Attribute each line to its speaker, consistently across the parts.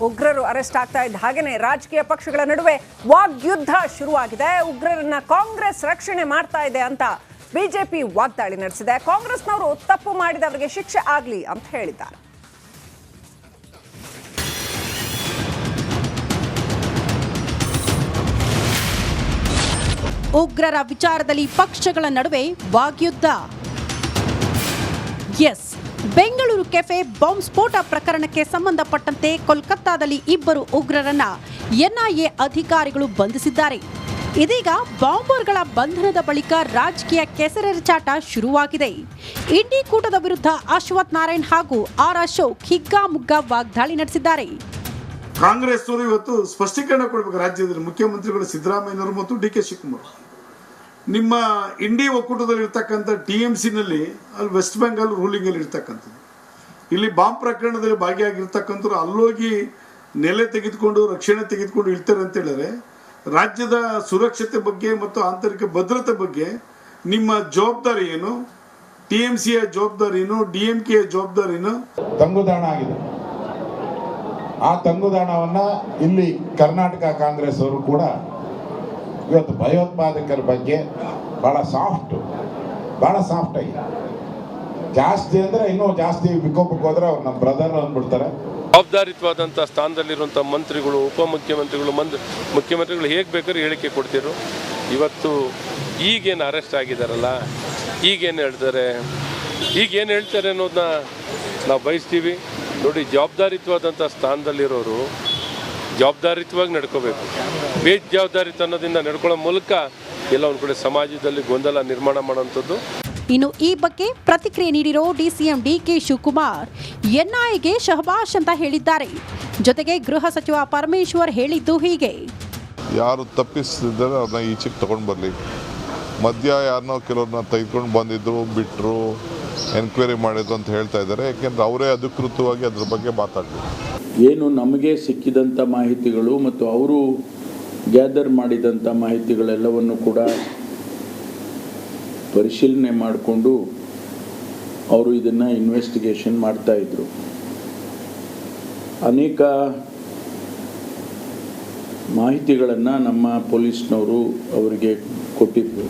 Speaker 1: ಉಗ್ರರು ಅರೆಸ್ಟ್ ಆಗ್ತಾ ಇದ್ದ ಹಾಗೇನೆ ರಾಜಕೀಯ ಪಕ್ಷಗಳ ನಡುವೆ ವಾಗ್ಯುದ್ಧ ಶುರುವಾಗಿದೆ. ಉಗ್ರರನ್ನ ಕಾಂಗ್ರೆಸ್ ರಕ್ಷಣೆ ಮಾಡ್ತಾ ಇದೆ ಅಂತ ಬಿಜೆಪಿ ವಾಗ್ದಾಳಿ ನಡೆಸಿದೆ. ಕಾಂಗ್ರೆಸ್ನವರು ತಪ್ಪು ಮಾಡಿದವರಿಗೆ ಶಿಕ್ಷೆ ಆಗಲಿ ಅಂತ ಹೇಳಿದ್ದಾರೆ.
Speaker 2: ಉಗ್ರರ ವಿಚಾರದಲ್ಲಿ ಪಕ್ಷಗಳ ನಡುವೆ ವಾಗ್ಯುದ್ಧ. ಎಸ್ ಬೆಂಗಳೂರು ಕೆಫೆ ಬಾಂಬ್ ಸ್ಫೋಟ ಪ್ರಕರಣಕ್ಕೆ ಸಂಬಂಧಪಟ್ಟಂತೆ ಕೋಲ್ಕತ್ತಾದಲ್ಲಿ ಇಬ್ಬರು ಉಗ್ರರನ್ನ ಎನ್ಐಎ ಅಧಿಕಾರಿಗಳು ಬಂಧಿಸಿದ್ದಾರೆ. ಇದೀಗ ಬಾಂಬರ್ಗಳ ಬಂಧನದ ಬಳಿಕ ರಾಜಕೀಯ ಕೆಸರೆರಚಾಟ ಶುರುವಾಗಿದೆ. ಇಂಡಿ ಕೂಟದ ವಿರುದ್ಧ ಅಶ್ವಥ್ ನಾರಾಯಣ್ ಹಾಗೂ ಆರ್ ಅಶೋಕ್ ಹಿಗ್ಗಾಮುಗ್ಗಾ ವಾಗ್ದಾಳಿ ನಡೆಸಿದ್ದಾರೆ.
Speaker 3: ಕಾಂಗ್ರೆಸ್ ಇವತ್ತು ಸ್ಪಷ್ಟೀಕರಣ ಕೊಡಬೇಕು. ರಾಜ್ಯದಲ್ಲಿ ಮುಖ್ಯಮಂತ್ರಿಗಳು ಸಿದ್ದರಾಮಯ್ಯನವರು ಮತ್ತು ಡಿ ಕೆ ಶಿವಕುಮಾರ್. ನಿಮ್ಮ ಇಂಡಿ ಒಕ್ಕೂಟದಲ್ಲಿ ಇರ್ತಕ್ಕಂಥ ಟಿ ಎಂ ಸಿನಲ್ಲಿ ಅಲ್ಲಿ ವೆಸ್ಟ್ ಬೆಂಗಾಲ್ ರೂಲಿಂಗ್ ಅಲ್ಲಿ ಇರ್ತಕ್ಕಂಥದ್ದು. ಇಲ್ಲಿ ಬಾಂಬ್ ಪ್ರಕರಣದಲ್ಲಿ ಭಾಗಿಯಾಗಿರ್ತಕ್ಕಂಥವ್ರು ಅಲ್ಲೋಗಿ ನೆಲೆ ತೆಗೆದುಕೊಂಡು, ರಕ್ಷಣೆ ತೆಗೆದುಕೊಂಡು ಇಳ್ತಾರೆ ಅಂತ ಹೇಳಿದ್ರೆ, ರಾಜ್ಯದ ಸುರಕ್ಷತೆ ಬಗ್ಗೆ ಮತ್ತು ಆಂತರಿಕ ಭದ್ರತೆ ಬಗ್ಗೆ ನಿಮ್ಮ ಜವಾಬ್ದಾರಿ ಏನು? ಟಿ ಎಂ ಸಿಯ ಜವಾಬ್ದಾರಿ ಏನು? ಡಿ ಎಂ ಕೆ ಜವಾಬ್ದಾರಿ ಏನು?
Speaker 4: ತಂಗುದಾಣ ಆಗಿದೆ. ಆ ತಂಗುದಾಣವನ್ನ ಇಲ್ಲಿ ಕರ್ನಾಟಕ ಕಾಂಗ್ರೆಸ್ ಅವರು ಕೂಡ ಇವತ್ತು ಭಯೋತ್ಪಾದಕರ ಬಗ್ಗೆ ಬಹಳ ಸಾಫ್ಟ್ ಬಹಳ ಸಾಫ್ಟ್ ಆಗಿದೆ. ಜಾಸ್ತಿ ಅಂದ್ರೆ ಇನ್ನೂ ಜಾಸ್ತಿ ವಿಕೋಪಕ್ಕೆ ಹೋದ್ರೆ ಅವ್ರು ನಮ್ಮ ಬ್ರದರ್ ಅಂದ್ಬಿಡ್ತಾರೆ.
Speaker 5: ಜವಾಬ್ದಾರಿತ್ವಾದಂಥ ಸ್ಥಾನದಲ್ಲಿರುವಂಥ ಮಂತ್ರಿಗಳು, ಉಪಮುಖ್ಯಮಂತ್ರಿಗಳು ಮಂತ್ರಿ ಮುಖ್ಯಮಂತ್ರಿಗಳು ಹೇಗೆ ಬೇಕಾದ್ರೂ ಹೇಳಿಕೆ ಕೊಡ್ತಿದ್ರು. ಇವತ್ತು ಈಗೇನು ಅರೆಸ್ಟ್ ಆಗಿದ್ದಾರಲ್ಲ ಈಗೇನು ಹೇಳ್ತಾರೆ ಈಗೇನು ಹೇಳ್ತಾರೆ ಅನ್ನೋದನ್ನ ನಾವು ಬಯಸ್ತೀವಿ. ನೋಡಿ ಜವಾಬ್ದಾರಿತ್ವಾದಂಥ ಸ್ಥಾನದಲ್ಲಿರೋರು ಜವಾಬ್ದಾರಿತ್ವಾಗಿ ನಡ್ಕೋಬೇಕು. ಬೇಜವಾಬ್ದಾರಿತನದಿಂದ ನಡ್ಕೊಳ್ಳೋ ಮೂಲಕ ಎಲ್ಲ ಒಂದು ಕಡೆ ಸಮಾಜದಲ್ಲಿ ಗೊಂದಲ ನಿರ್ಮಾಣ ಮಾಡುವಂಥದ್ದು.
Speaker 2: ಇನ್ನು ಈ ಬಗ್ಗೆ ಪ್ರತಿಕ್ರಿಯೆ ನೀಡಿರೋ ಡಿಸಿಎಂ ಡಿಕೆ ಶಿವಕುಮಾರ್ ಎನ್ಐಎಗೆ ಶಹಬಾಷ್ ಅಂತ ಹೇಳಿದ್ದಾರೆ. ಜೊತೆಗೆ ಗೃಹ ಸಚಿವ ಪರಮೇಶ್ವರ್ ಹೇಳಿದ್ದು ಹೀಗೆ.
Speaker 6: ಯಾರು ತಪ್ಪಿಸಿದ್ದಾರೆ ಅವ್ರನ್ನ ಈಚೆಗೆ ತಗೊಂಡು ಬರಲಿ. ಮಧ್ಯ ಯಾರನ್ನೋ ಕೆಲವ್ರನ್ನ ತೆಗೆದುಕೊಂಡು ಬಂದಿದ್ರು ಬಿಟ್ಟರು ಎನ್ಕ್ವೈರಿ ಮಾಡಿದ್ರು ಅಂತ ಹೇಳ್ತಾ ಇದ್ದಾರೆ. ಯಾಕೆಂದ್ರೆ ಅವರೇ ಅಧಿಕೃತವಾಗಿ ಅದ್ರ ಬಗ್ಗೆ ಮಾತಾಡಲಿ.
Speaker 7: ಏನು ನಮಗೆ ಸಿಕ್ಕಿದಂಥ ಮಾಹಿತಿಗಳು ಮತ್ತು ಅವರು ಗ್ಯಾದರ್ ಮಾಡಿದಂಥ ಮಾಹಿತಿಗಳೆಲ್ಲವನ್ನು ಕೂಡ ಪರಿಶೀಲನೆ ಮಾಡಿಕೊಂಡು ಅವರು ಇದನ್ನು ಇನ್ವೆಸ್ಟಿಗೇಷನ್ ಮಾಡ್ತಾಯಿದ್ರು ಅನೇಕ ಮಾಹಿತಿಗಳನ್ನು ನಮ್ಮ ಪೊಲೀಸ್ನವರು ಅವರಿಗೆ ಕೊಟ್ಟಿದ್ರು.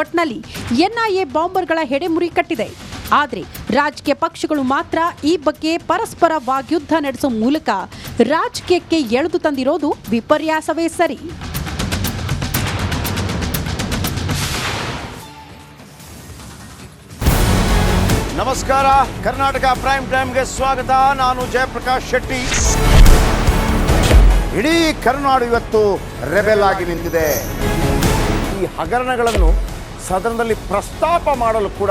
Speaker 2: ಒಟ್ನಲ್ಲಿ ಎನ್ಐಎ ಬಾಂಬರ್ಗಳ ಹೆಡೆಮುರಿ ಕಟ್ಟಿದೆ. ಆದರೆ ರಾಜಕೀಯ ಪಕ್ಷಗಳು ಮಾತ್ರ ಈ ಬಗ್ಗೆ ಪರಸ್ಪರ ವಾಗ್ಯುದ್ಧ ನಡೆಸುವ ಮೂಲಕ ರಾಜಕೀಯಕ್ಕೆ ಎಳೆದು ತಂದಿರೋದು ವಿಪರ್ಯಾಸವೇ ಸರಿ.
Speaker 8: ನಮಸ್ಕಾರ. ಕರ್ನಾಟಕ ಪ್ರೈಮ್ ಟೈಮ್ಗೆ ಸ್ವಾಗತ. ನಾನು ಜಯಪ್ರಕಾಶ್ ಶೆಟ್ಟಿ. ಇಡೀ ಕರ್ನಾಡು ಇವತ್ತು ರೆಬೆಲ್ ಆಗಿ ನಿಂತಿದೆ. ಈ ಹಗರಣಗಳನ್ನು ಸದನದಲ್ಲಿ ಪ್ರಸ್ತಾಪ ಮಾಡಲು ಕೂಡ